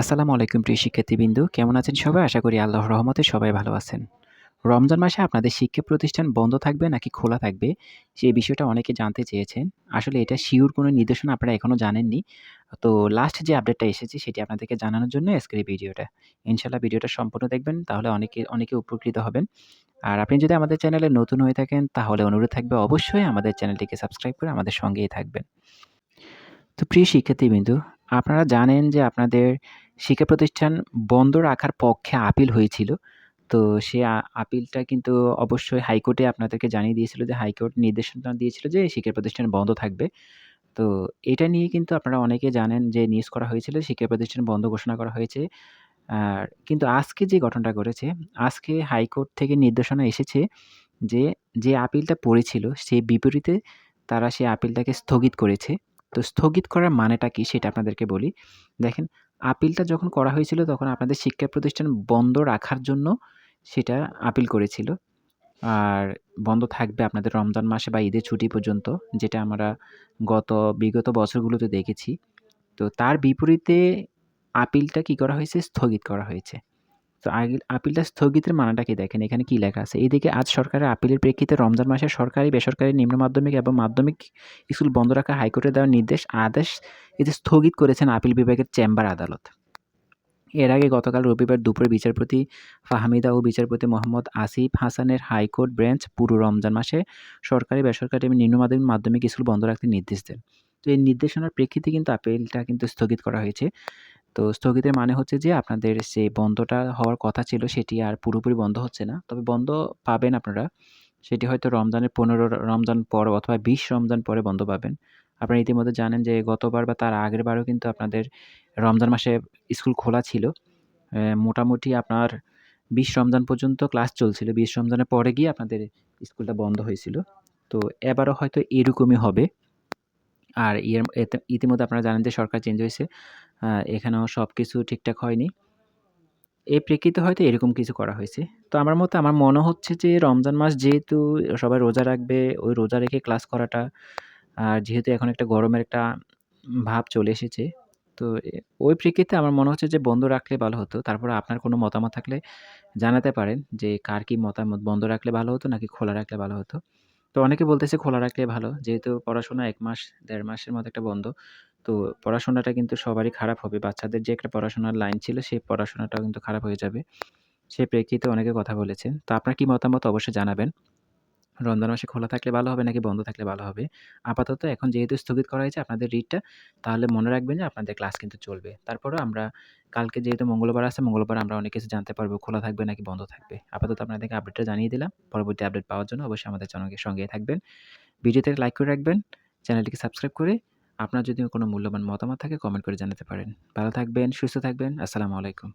আসসালামু আলাইকুম প্রিয় শিক্ষার্থীবৃন্দু, কেমন আছেন সবাই? আশা করি আল্লাহর রহমতে সবাই ভালো আছেন। রমজান মাসে আপনাদের শিক্ষা প্রতিষ্ঠান বন্ধ থাকবে নাকি খোলা থাকবে? সেই বিষয়টা অনেকে জানতে চেয়েছেন। আসলে এটা শিওর কোনো নির্দেশনা আপনারা এখনও জানেননি। তো লাস্ট যে আপডেটটা এসেছে সেটি আপনাদেরকে জানানোর জন্য আজকের এই ভিডিওটা। ইনশাল্লাহ ভিডিওটা সম্পূর্ণ দেখবেন, তাহলে অনেকে অনেকে উপকৃত হবেন। আর আপনি যদি আমাদের চ্যানেলে নতুন হয়ে থাকেন, তাহলে অনুরোধ থাকবে অবশ্যই আমাদের চ্যানেলটিকে সাবস্ক্রাইব করে আমাদের সঙ্গেই থাকবেন। তো প্রিয় শিক্ষার্থীবৃন্দু, আপনারা জানেন যে আপনাদের শিক্ষা প্রতিষ্ঠান বন্ধ রাখার পক্ষে আপিল হয়েছিল। তো সে আপিলটা কিন্তু অবশ্যই হাইকোর্টে আপনাদেরকে জানিয়ে দিয়েছিল যে হাইকোর্ট নির্দেশনা দিয়েছিল যে শিক্ষা প্রতিষ্ঠান বন্ধ থাকবে। তো এটা নিয়ে কিন্তু আপনারা অনেকে জানেন যে নিউজ করা হয়েছিল শিক্ষা প্রতিষ্ঠান বন্ধ ঘোষণা করা হয়েছে। আর কিন্তু আজকে যে ঘটনাটা ঘটেছে, আজকে হাইকোর্ট থেকে নির্দেশনা এসেছে যে, যে আপিলটা পড়েছিল সেই বিপরীতে তারা সেই আপিলটাকে স্থগিত করেছে। তো স্থগিত করার মানেটা কি সেটা আপনাদেরকে বলি। দেখেন আপিলটা যখন করা হয়েছিল তখন আপনাদের শিক্ষা প্রতিষ্ঠান বন্ধ রাখার জন্য সেটা আপিল করেছিল। আর বন্ধ থাকবে আপনাদের রমজান মাসে বা ঈদের ছুটি পর্যন্ত, যেটা আমরা গত, বিগত বছরগুলোতে দেখেছি। তো তার বিপরীতে আপিলটা কি করা হয়েছে? স্থগিত করা হয়েছে। তো আপিলটা স্থগিতের মানেটা কি দেখেন এখানে কি লেখা আছে? এদিকে আজ সরকারের আপিলের প্রেক্ষিতে রমজান মাসে সরকারি, বেসরকারি নিম্ন মাধ্যমিক এবং মাধ্যমিক স্কুল বন্ধ রাখা হাইকোর্টে দেওয়া নির্দেশ আদেশ এতে স্থগিত করেছেন আপিল বিভাগের চেম্বার আদালত। এর আগে গতকাল রবিবার দুপুরে বিচারপতি ফাহমিদা ও বিচারপতি মোহাম্মদ আসিফ হাসানের হাইকোর্ট বেঞ্চ পুরো রমজান মাসে সরকারি, বেসরকারি এবং নিম্ন মাধ্যমিক মাধ্যমিক স্কুল বন্ধ রাখতে নির্দেশ দেন। তো এই নির্দেশনার প্রেক্ষিতে কিন্তু আপিলটা কিন্তু স্থগিত করা হয়েছে। তো স্থগিতের মানে হচ্ছে যে আপনাদের যে বন্ধটা হওয়ার কথা ছিল সেটি আর পুরোপুরি বন্ধ হচ্ছে না। তবে বন্ধ পাবেন আপনারা। সেটি হয়তো রমজানের ১৫ রমজান পর অথবা ২০ রমজান পরে বন্ধ পাবেন। আপনারা ইতিমধ্যে জানেন যে গতবার বা তার আগের বারও কিন্তু আপনাদের রমজান মাসে স্কুল খোলা ছিল। মোটামুটি আপনার ২০ রমজান পর্যন্ত ক্লাস চলছিল। ২০ রমজানের পরে গিয়ে আপনাদের স্কুলটা বন্ধ হয়েছিল। তো এবারও হয়তো এরকমই হবে। আর ইতিমধ্যে আপনারা জানেন যে সরকার চেঞ্জ হয়েছে। এখানেও সবকিছু ঠিকঠাক হয়নি। এই প্রেক্ষিতে হয়তো এরকম কিছু করা হয়েছে। তো আমার মতে আমার মনে হচ্ছে যে রমজান মাস যেহেতু সবাই রোজা রাখবে, ওই রোজা রেখে ক্লাস করাটা আর যেহেতু এখন একটা গরমের একটা ভাব চলে এসেছে। তো ওই প্রেক্ষিতে আমার মনে হচ্ছে যে বন্ধ রাখলে ভালো হতো। তারপরে আপনার কোনো মতামত থাকলে জানাতে পারেন যে কার কি মতামত বন্ধ রাখলে ভালো হতো নাকি খোলা রাখলে ভালো হতো। তো অনেকে বলতেছে খোলা রাখলে ভালো। যেহেতু পড়াশোনা এক মাস দেড় মাসের মতো একটা বন্ধ। তো পড়াশোনাটা কিন্তু সবারই খারাপ হবে। বাচ্চাদের যে একটা পড়াশোনার লাইন ছিল, সেই পড়াশোনাটাও কিন্তু খারাপ হয়ে যাবে। সে প্রেক্ষিতে অনেকে কথা বলেছেন। তো আপনার কি মতামত অবশ্যই জানাবেন। রমজান মাসে খোলা থাকলে ভালো হবে নাকি বন্ধ থাকলে ভালো হবে? আপাতত এখন যেহেতু স্থগিত করা হয়েছে আপনাদের রিটটা, তাহলে মনে রাখবেন যে আপনাদের ক্লাস কিন্তু চলবে। তারপরেও আমরা কালকে যেহেতু মঙ্গলবার আছে, মঙ্গলবার আমরা অনেক কিছু জানতে পারব, খোলা থাকবে নাকি বন্ধ থাকবে। আপাতত আপনাদেরকে আপডেটটা জানিয়ে দিলাম। পরবর্তী আপডেট পাওয়ার জন্য অবশ্যই আমাদের চ্যানেলের সঙ্গে থাকবেন। ভিডিওতে লাইক করে রাখবেন। চ্যানেলটিকে সাবস্ক্রাইব করে আপনার যদি কোনো মূল্যবান মতামত থাকে কমেন্ট করে জানাতে পারেন। ভালো থাকবেন, সুস্থ থাকবেন। আসসালামু আলাইকুম।